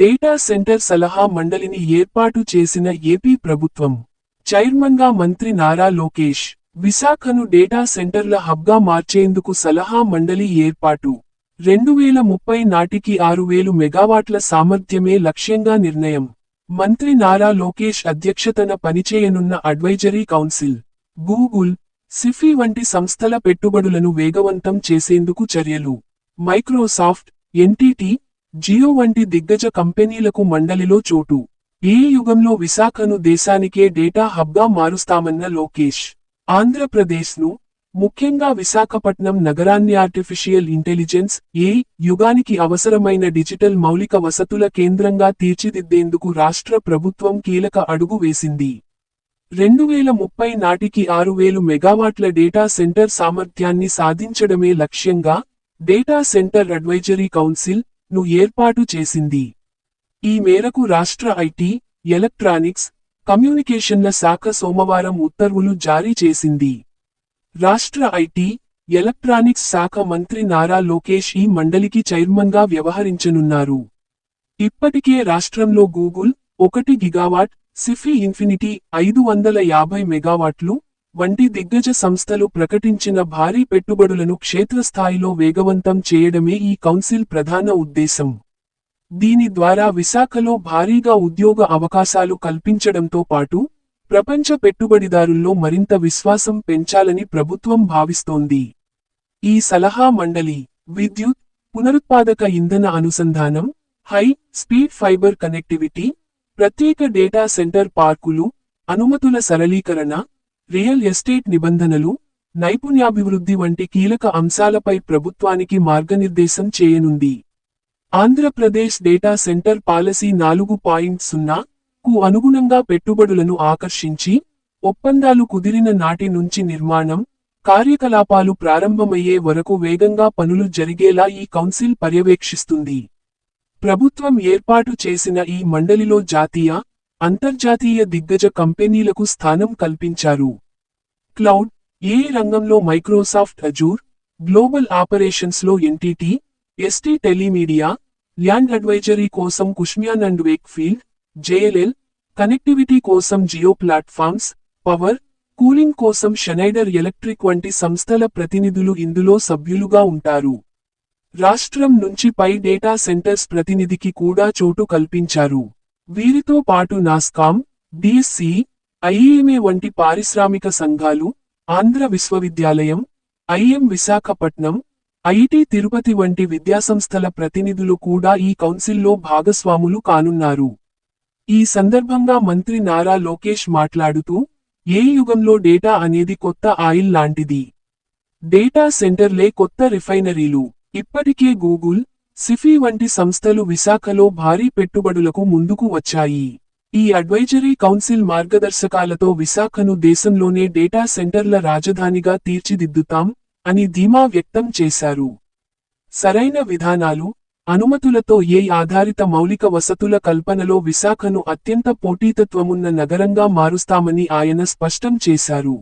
Data centre సలహా మండలిని ఏర్పాటు చేసిన ఏపీ ప్రభుత్వం. చైర్మన్గా మంత్రి నారా లోకేష్ విశాఖను డేటా సెంటర్ల హబ్గా మార్చేందుకు సలహా మండలి ఏర్పాటు. రెండు వేల ముప్పై నాటికి ఆరు వేలు మెగావాట్ల సామర్థ్యమే లక్ష్యంగా నిర్ణయం. మంత్రి నారా లోకేష్ అధ్యక్షతన పనిచేయనున్న అడ్వైజరీ కౌన్సిల్ గూగుల్ సిఫీ వంటి సంస్థల పెట్టుబడులను వేగవంతం చేసేందుకు చర్యలు. మైక్రోసాఫ్ట్ ఎన్టీటీ జియో వంటి దిగ్గజ కంపెనీలకు మండలిలో చోటు. ఏ యుగంలో విశాఖను దేశానికే డేటా హబ్గా మారుస్తామన్న లోకేష్. ఆంధ్రప్రదేశ్ను ముఖ్యంగా విశాఖపట్నం నగరాన్ని ఆర్టిఫిషియల్ ఇంటెలిజెన్స్ ఏ యుగానికి అవసరమైన డిజిటల్ మౌలిక వసతుల కేంద్రంగా తీర్చిదిద్దేందుకు రాష్ట్ర ప్రభుత్వం కీలక అడుగు వేసింది. రెండు వేల ముప్పై నాటికి ఆరు వేలు మెగావాట్ల డేటా సెంటర్ సామర్థ్యాన్ని సాధించడమే లక్ష్యంగా డేటా సెంటర్ అడ్వైజరీ కౌన్సిల్ ను ఏర్పాటు చేసింది. ఈ మేరకు రాష్ట్ర ఐటీ ఎలక్ట్రానిక్స్ కమ్యూనికేషన్ల శాఖ సోమవారం ఉత్తర్వులు జారీ చేసింది. రాష్ట్ర ఐటీ ఎలక్ట్రానిక్స్ శాఖ మంత్రి నారా లోకేష్ ఈ మండలికి చైర్మన్గా వ్యవహరించనున్నారు. ఇప్పటికే రాష్ట్రంలో గూగుల్ ఒకటి గిగావాట్ సిఫీ ఇన్ఫినిటీ ఐదు వందల యాభై మెగావాట్లు వంటి దిగ్గజ సంస్థలు ప్రకటించిన భారీ పెట్టుబడులను క్షేత్రస్థాయిలో వేగవంతం చేయడమే ఈ కౌన్సిల్ ప్రధాన ఉద్దేశం. దీని ద్వారా విశాఖలో భారీగా ఉద్యోగ అవకాశాలు కల్పించడంతో పాటు ప్రపంచ పెట్టుబడిదారుల్లో మరింత విశ్వాసం పెంచాలని ప్రభుత్వం భావిస్తోంది. ఈ సలహా మండలి విద్యుత్ పునరుత్పాదక ఇంధన అనుసంధానం హై స్పీడ్ ఫైబర్ కనెక్టివిటీ ప్రత్యేక డేటా సెంటర్ పార్కులు అనుమతుల సరళీకరణ రియల్ ఎస్టేట్ నిబంధనలు నైపుణ్యాభివృద్ధి వంటి కీలక అంశాలపై ప్రభుత్వానికి మార్గనిర్దేశం చేయనుంది. ఆంధ్రప్రదేశ్ డేటా సెంటర్ పాలసీ నాలుగు పాయింట్ సున్నా కు అనుగుణంగా పెట్టుబడులను ఆకర్షించి ఒప్పందాలు కుదిరిన నాటి నుంచి నిర్మాణం కార్యకలాపాలు ప్రారంభమయ్యే వరకు వేగంగా పనులు జరిగేలా ఈ కౌన్సిల్ పర్యవేక్షిస్తుంది. ప్రభుత్వం ఏర్పాటు చేసిన ఈ మండలిలో జాతీయ అంతర్జాతీయ దిగ్గజ కంపెనీలకు స్థానం కల్పించారు. క్లౌడ్ ఏ రంగంలో Microsoft Azure global ఆపరేషన్స్లో NTT ST telemedia land advisory కోసం Cushman and Wakefield JLL connectivity కోసం జియో ప్లాట్ఫామ్స్ పవర్ కూలింగ్ కోసం షనైడర్ ఎలక్ట్రిక్ వంటి సంస్థల ప్రతినిధులు ఇందులో సభ్యులుగా ఉంటారు. రాష్ట్రం నుంచి పై డేటా సెంటర్స్ ప్రతినిధికి కూడా చోటు కల్పించారు. వీరితో పాటు నాస్కామ్ డిఎస్సి ఐఎంఏ వంటి పారిశ్రామిక సంఘాలు ఆంధ్ర విశ్వవిద్యాలయం ఐఎం విశాఖపట్నం ఐటి తిరుపతి వంటి విద్యాసంస్థల ప్రతినిధులు కూడా ఈ కౌన్సిల్లో భాగస్వాములు కానున్నారు. ఈ సందర్భంగా మంత్రి నారా లోకేష్ మాట్లాడుతూ ఏ యుగంలో డేటా అనేది కొత్త ఆయిల్ లాంటిది? డేటా సెంటర్లే కొత్త రిఫైనరీలు. ఇప్పటికే గూగుల్ సిఫీ వంటి సంస్థలు విశాఖలో భారీ పెట్టుబడులకు ముందుకు వచ్చాయి. ఈ అడ్వైజరీ కౌన్సిల్ మార్గదర్శకాలతో విశాఖను దేశంలోనే డేటా సెంటర్ల రాజధానిగా తీర్చిదిద్దుతాం అని ధీమా వ్యక్తం చేశారు. సరైన విధానాలు అనుమతులతో ఏ ఆధారిత మౌలిక వసతుల కల్పనలో విశాఖను అత్యంత పోటీతత్వమున్న నగరంగా మారుస్తామని ఆయన స్పష్టం చేశారు.